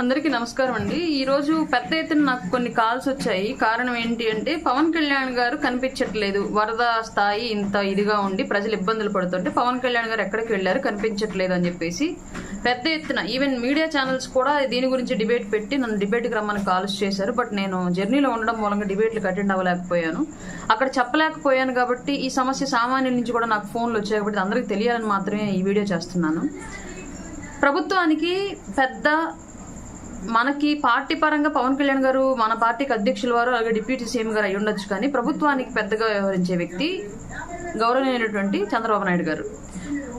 అందరికీ నమస్కారం అండి. ఈరోజు పెద్ద ఎత్తున నాకు కొన్ని కాల్స్ వచ్చాయి. కారణం ఏంటి అంటే పవన్ కళ్యాణ్ గారు కనిపించట్లేదు. వరద స్థాయి ఇంత ఇదిగా ఉండి ప్రజలు ఇబ్బందులు పడుతుంటే పవన్ కళ్యాణ్ గారు ఎక్కడికి వెళ్ళారు? కనిపించట్లేదు అని చెప్పేసి పెద్ద ఎత్తున ఈవెన్ మీడియా ఛానల్స్ కూడా దీని గురించి డిబేట్ పెట్టి నన్ను డిబేట్కి రమ్మని కాల్స్ చేశారు. బట్ నేను జర్నీలో ఉండడం మూలంగా డిబేట్లకు అటెండ్ అవ్వలేకపోయాను. అక్కడ చెప్పలేకపోయాను కాబట్టి ఈ సమస్య సామాన్యుల నుంచి కూడా నాకు ఫోన్లు వచ్చాయి కాబట్టి అందరికీ తెలియాలని మాత్రమే ఈ వీడియో చేస్తున్నాను. ప్రభుత్వానికి పెద్ద మనకి పార్టీ పరంగా పవన్ కళ్యాణ్ గారు మన పార్టీకి అధ్యక్షుల వారు అలాగే డిప్యూటీ సీఎం గారు అయి ఉండొచ్చు కానీ ప్రభుత్వానికి పెద్దగా వ్యవహరించే వ్యక్తి గౌరవనీయమైనటువంటి చంద్రబాబు నాయుడు గారు.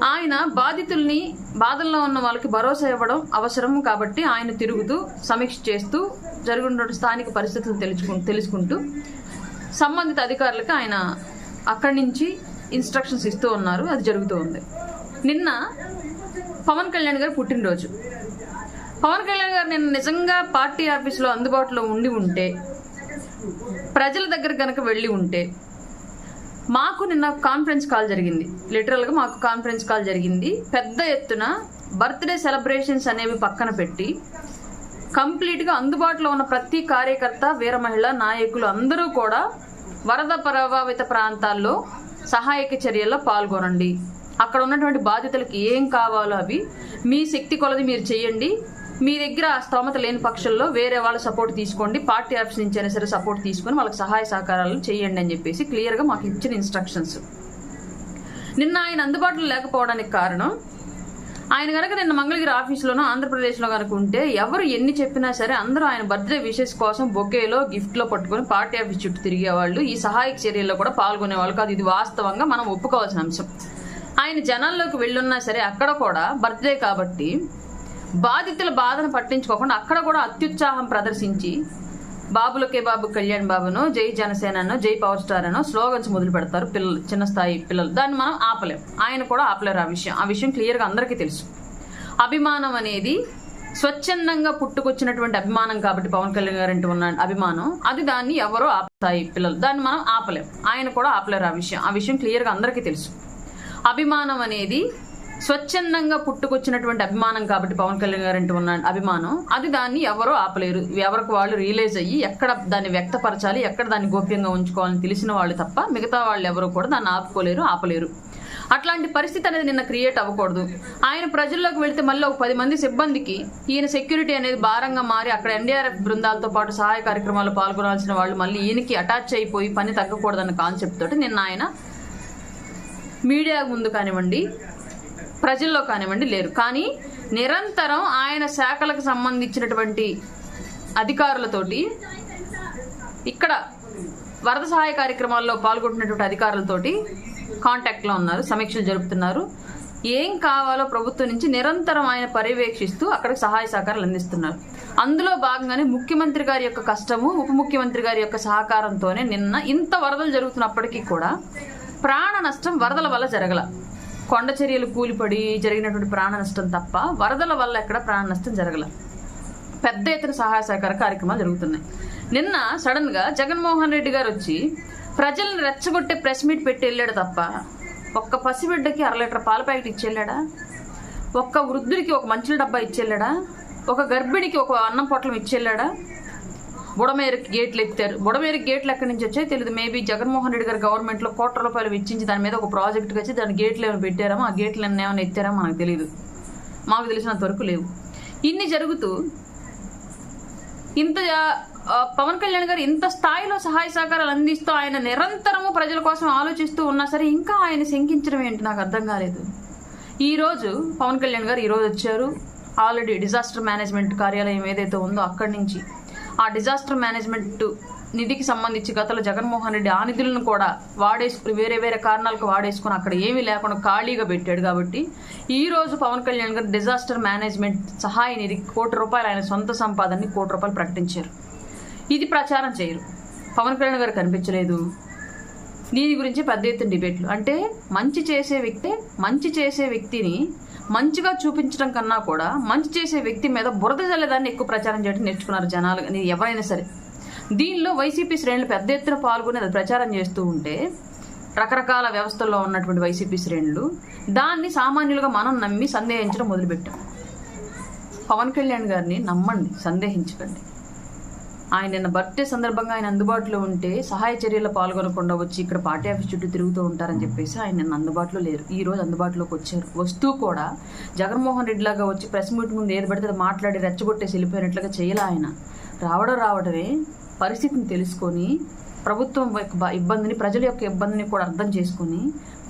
ఆయన బాధితుల్ని బాధల్లో ఉన్న వాళ్ళకి భరోసా ఇవ్వడం అవసరం కాబట్టి ఆయన తిరుగుతూ సమీక్ష చేస్తూ జరుగుతున్న స్థానిక పరిస్థితులు తెలుసుకు తెలుసుకుంటూ సంబంధిత అధికారులకు ఆయన అక్కడి నుంచి ఇన్స్ట్రక్షన్స్ ఇస్తూ ఉన్నారు. అది జరుగుతూ ఉంది. నిన్న పవన్ కళ్యాణ్ గారు పుట్టినరోజు. పవన్ కళ్యాణ్ గారు నేను నిజంగా పార్టీ ఆఫీస్లో అందుబాటులో ఉండి ఉంటే ప్రజల దగ్గర కనుక వెళ్ళి ఉంటే మాకు నిన్న కాన్ఫరెన్స్ కాల్ జరిగింది. లిటరల్గా మాకు కాన్ఫరెన్స్ కాల్ జరిగింది. పెద్ద ఎత్తున బర్త్డే సెలబ్రేషన్స్ అనేవి పక్కన పెట్టి కంప్లీట్గా అందుబాటులో ఉన్న ప్రతి కార్యకర్త వీర మహిళ నాయకులు అందరూ కూడా వరద ప్రభావిత ప్రాంతాల్లో సహాయక చర్యల్లో పాల్గొనండి. అక్కడ ఉన్నటువంటి బాధితులకు ఏం కావాలో అవి మీ శక్తి కొలది మీరు చేయండి. మీ దగ్గర ఆ స్తోమత లేని పక్షంలో వేరే వాళ్ళ సపోర్ట్ తీసుకోండి. పార్టీ ఆఫీస్ నుంచి అయినా సరే సపోర్ట్ తీసుకొని వాళ్ళకి సహాయ సహకారాలు చేయండి అని చెప్పేసి క్లియర్గా మాకు ఇచ్చిన ఇన్స్ట్రక్షన్స్ నిన్న ఆయన అందుబాటులో లేకపోవడానికి కారణం ఆయన కనుక నిన్న మంగళగిరి ఆఫీసులోనో ఆంధ్రప్రదేశ్లో కనుక ఉంటే ఎవరు ఎన్ని చెప్పినా సరే అందరూ ఆయన బర్త్డే విషెస్ కోసం బొకేలో గిఫ్ట్లో పట్టుకొని పార్టీ ఆఫీస్ చుట్టూ తిరిగేవాళ్ళు. ఈ సహాయక చర్యల్లో కూడా పాల్గొనేవాళ్ళు కాదు. ఇది వాస్తవంగా మనం ఒప్పుకోవాల్సిన అంశం. ఆయన జనాల్లోకి వెళ్ళున్నా సరే అక్కడ కూడా బర్త్డే కాబట్టి బాధితుల బాధను పట్టించుకోకుండా అక్కడ కూడా అత్యుత్సాహం ప్రదర్శించి బాబులకే బాబు కళ్యాణ్ బాబును జై జనసేనను జై పవర్ స్టార్ అను స్లోగన్స్ మొదలు పెడతారు పిల్లలు చిన్న స్థాయి పిల్లలు. దాన్ని మనం ఆపలేం. ఆయన కూడా ఆపలేరు ఆ విషయం. ఆ విషయం క్లియర్గా అందరికీ తెలుసు. అభిమానం అనేది స్వచ్ఛందంగా పుట్టుకొచ్చినటువంటి అభిమానం కాబట్టి పవన్ కళ్యాణ్ గారు అంటూ ఉన్న అభిమానం అది దాన్ని ఎవరో ఆపుతాయి పిల్లలు. దాన్ని మనం ఆపలేం. ఆయన కూడా ఆపలేరు ఆ విషయం. ఆ విషయం క్లియర్గా అందరికీ తెలుసు. అభిమానం అనేది స్వచ్ఛందంగా పుట్టుకొచ్చినటువంటి అభిమానం కాబట్టి పవన్ కళ్యాణ్ గారు అంటూ ఉన్న అభిమానం అది దాన్ని ఎవరో ఆపలేరు. ఎవరికి వాళ్ళు రియలైజ్ అయ్యి ఎక్కడ దాన్ని వ్యక్తపరచాలి ఎక్కడ దాన్ని గోప్యంగా ఉంచుకోవాలని తెలిసిన వాళ్ళు తప్ప మిగతా వాళ్ళు ఎవరు కూడా దాన్ని ఆపుకోలేరు ఆపలేరు. అట్లాంటి పరిస్థితి అనేది నిన్న క్రియేట్ అవ్వకూడదు. ఆయన ప్రజల్లోకి వెళ్తే మళ్ళీ ఒక పది మంది సిబ్బందికి ఈయన సెక్యూరిటీ అనేది భారంగా మారి అక్కడ ఎన్డీఆర్ఎఫ్ బృందాలతో పాటు సహాయ కార్యక్రమాల్లో పాల్గొనాల్సిన వాళ్ళు మళ్ళీ ఈయనకి అటాచ్ అయిపోయి పని తగ్గకూడదన్న కాన్సెప్ట్ తోటి నిన్న ఆయన మీడియా ముందు కానివ్వండి ప్రజల్లో కానివ్వండి లేరు. కానీ నిరంతరం ఆయన శాఖలకు సంబంధించినటువంటి అధికారులతోటి ఇక్కడ వరద సహాయ కార్యక్రమాల్లో పాల్గొంటున్నటువంటి అధికారులతోటి కాంటాక్ట్లో ఉన్నారు సమీక్షలు జరుపుతున్నారు. ఏం కావాలో ప్రభుత్వం నుంచి నిరంతరం ఆయన పర్యవేక్షిస్తూ అక్కడ సహాయ సహకారాలు అందిస్తున్నారు. అందులో భాగంగానే ముఖ్యమంత్రి గారి యొక్క కష్టము ఉప ముఖ్యమంత్రి గారి యొక్క సహకారంతోనే నిన్న ఇంత వరదలు జరుగుతున్నప్పటికీ కూడా ప్రాణ నష్టం వరదల వల్ల జరగల. కొండ చర్యలు కూలిపడి జరిగినటువంటి ప్రాణ నష్టం తప్ప వరదల వల్ల ఎక్కడ ప్రాణ నష్టం జరగల. పెద్ద ఎత్తున సహాయ సహకార కార్యక్రమాలు జరుగుతున్నాయి. నిన్న సడన్గా జగన్మోహన్ రెడ్డి గారు వచ్చి ప్రజల్ని రెచ్చగొట్టే ప్రెస్ మీట్ పెట్టి వెళ్ళాడు తప్ప ఒక్క పసిబిడ్డకి అర లీటర్ పాల ప్యాకెట్ ఇచ్చేళ్ళాడా ఒక్క వృద్ధుడికి ఒక మంచుల డబ్బా ఇచ్చేళ్ళాడా ఒక గర్భిణికి ఒక అన్నం పొట్లం ఇచ్చేళ్ళాడా బుడమేరుకి గేట్లు ఎత్తారు. బుడమేరుకి గేట్లు ఎక్కడి నుంచి వచ్చాయి తెలియదు మేబీ జగన్మోహన్ రెడ్డి గారు గవర్నమెంట్లో కోట్ల రూపాయలు వెచ్చించి దాని మీద ఒక ప్రాజెక్ట్ వచ్చి దాని గేట్లు ఏమైనా పెట్టారో ఆ గేట్లు ఏమైనా ఎత్తారో మనకు తెలియదు మాకు తెలిసినంత వరకు లేవు. ఇన్ని జరుగుతూ ఇంత పవన్ కళ్యాణ్ గారు ఇంత స్థాయిలో సహాయ సహకారాలు అందిస్తూ ఆయన నిరంతరము ప్రజల కోసం ఆలోచిస్తూ ఉన్నా సరే ఇంకా ఆయన శంకించడం ఏంటి నాకు అర్థం కాలేదు. ఈరోజు పవన్ కళ్యాణ్ గారు ఈరోజు వచ్చారు. ఆల్రెడీ డిజాస్టర్ మేనేజ్మెంట్ కార్యాలయం ఏదైతే ఉందో అక్కడి నుంచి ఆ డిజాస్టర్ మేనేజ్మెంట్ నిధికి సంబంధించి గతంలో జగన్మోహన్ రెడ్డి ఆ నిధులను కూడా వాడేసుకుని వేరే వేరే కారణాలకు వాడేసుకుని అక్కడ ఏమీ లేకుండా ఖాళీగా పెట్టాడు కాబట్టి ఈ రోజు పవన్ కళ్యాణ్ గారు డిజాస్టర్ మేనేజ్మెంట్ సహాయ నిధి కోటి రూపాయలు ఆయన సొంత సంపాదనని కోటి రూపాయలు ప్రకటించారు. ఇది ప్రచారం చేయరు. పవన్ కళ్యాణ్ గారు కనిపించలేదు. దీని గురించి పెద్ద ఎత్తున డిబేట్లు. అంటే మంచి చేసే వ్యక్తి మంచి చేసే వ్యక్తిని మంచిగా చూపించడం కన్నా కూడా మంచి చేసే వ్యక్తి మీద బురద జల్లేదాన్ని ఎక్కువ ప్రచారం చేయడం నేర్చుకున్నారు జనాలు అది ఎవరైనా సరే. దీనిలో వైసీపీ శ్రేణులు పెద్ద ఎత్తున పాల్గొని అది ప్రచారం చేస్తూ ఉంటే రకరకాల వ్యవస్థల్లో ఉన్నటువంటి వైసీపీ శ్రేణులు దాన్ని సామాన్యులుగా మనం నమ్మి సందేహించడం మొదలుపెట్టాం. పవన్ కళ్యాణ్ గారిని నమ్మండి సందేహించకండి. ఆయన నిన్న బర్త్డే సందర్భంగా ఆయన అందుబాటులో ఉంటే సహాయ చర్యల్లో పాల్గొనకుండా వచ్చి ఇక్కడ పార్టీ ఆఫీస్ చుట్టూ తిరుగుతూ ఉంటారని చెప్పేసి ఆయన నిన్న అందుబాటులో లేరు. ఈ రోజు అందుబాటులోకి వచ్చారు. వస్తూ కూడా జగన్మోహన్ రెడ్డి లాగా వచ్చి ప్రెస్ మీట్ ముందు ఏది పడితే అది మాట్లాడి రెచ్చగొట్టేసి వెళ్ళిపోయినట్లుగా చేయలే ఆయన. రావడం రావడమే పరిస్థితిని తెలుసుకొని ప్రభుత్వం యొక్క ఇబ్బందిని ప్రజల యొక్క ఇబ్బందిని కూడా అర్థం చేసుకుని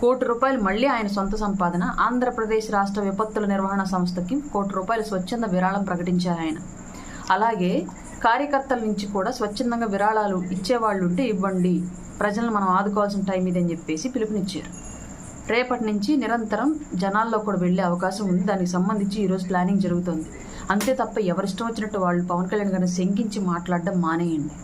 కోటి రూపాయలు మళ్ళీ ఆయన సొంత సంపాదన ఆంధ్రప్రదేశ్ రాష్ట్ర విపత్తుల నిర్వహణ సంస్థకి కోటి రూపాయలు స్వచ్ఛంద విరాళం ప్రకటించారు ఆయన. అలాగే కార్యకర్తల నుంచి కూడా స్వచ్ఛందంగా విరాళాలు ఇచ్చేవాళ్ళు ఉంటే ఇవ్వండి. ప్రజలను మనం ఆదుకోవాల్సిన టైం ఇదని చెప్పేసి పిలుపునిచ్చారు. రేపటి నుంచి నిరంతరం జనాల్లో కూడా వెళ్ళే అవకాశం ఉంది. దానికి సంబంధించి ఈరోజు ప్లానింగ్ జరుగుతుంది. అంతే తప్ప ఎవరిష్టం వచ్చినట్టు వాళ్ళు పవన్ కళ్యాణ్ గారిని శంకించి మాట్లాడడం మానేయండి.